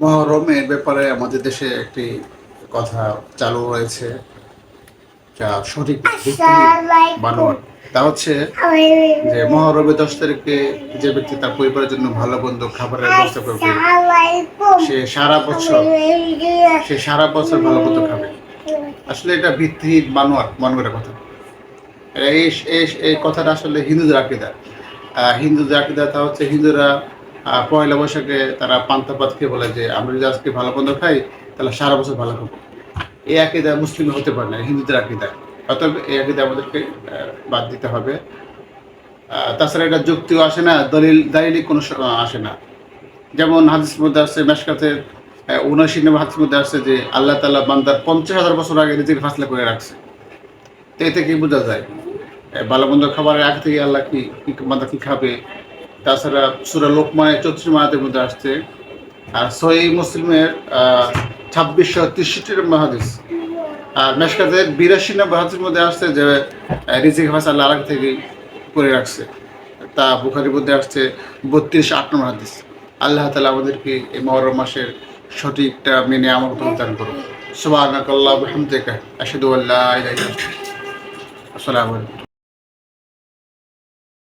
মহরমের ব্যাপারে আমাদের দেশে একটি কথা চালু রয়েছে যা সঠিক বানোয়াট তা হচ্ছে যে মহরমে দশ তারিখে যে ব্যক্তি তার পরিবারের জন্য ভালো মন্দ খাবারের ব্যবস্থা করবে সে সারা বছর সে সারা বছর ভালো মন্দ খাবে। আসলে এটা ভিত্তিহীন বানোয়াট মানবের কথা। এই এই- কথাটা আসলে হিন্দুদের আকিদা। হিন্দুদের আকিদা তা হচ্ছে হিন্দুরা পয়লা বৈশাখে তারা পান্তা পাত খেয়ে বলে যে, আমরা যদি আজকে ভালো মন্দ খাই, তাহলে সারা বছর ভালো খাব। এই আকিদা মুসলিম হতে পারে না হিন্দুদের আকিদা। অতএব এই আকিদা আমাদেরকে বাদ দিতে হবে। তাছাড়া এটা যুক্তিও আসে না, দলিল দালিলিক কোনো আসে না। যেমন হাদিস মধ্যে আসছে মেশকাতের উনাশি নম্বর হাদিস মধ্যে আসছে যে, আল্লাহ তালা বান্দার পঞ্চাশ হাজার বছর আগে নিজেকে ফাসলা করে রাখছে। তো এতে কি বোঝা যায়? ভালো মন্দ খাবারের আগে থেকে আল্লাহ কি কি বান্দা কি খাবে? তাছাড়া সুরা লোকমানের চৌত্রিশ মাহাতের মধ্যে আসছে, আর সহি মুসলিমের ছাব্বিশশো তেষট্টি নম্বর হাদিস। আর মেশকাতের বিরাশি নম্বর হাদিসের মধ্যে আসছে যে রিজিক হাস আল্লাহ আগে থেকে করে রাখছে। তা বুখারির মধ্যে আসছে বত্রিশ আট নম্বর হাদিস। আল্লাহ তালা আমাদেরকে এই মহরম মাসের সঠিকটা মেনে আমার দান করুন। সুবাহ আল্লাহ হামদেকা আশহাদু আল্লা আসসালামু আলাইকুম।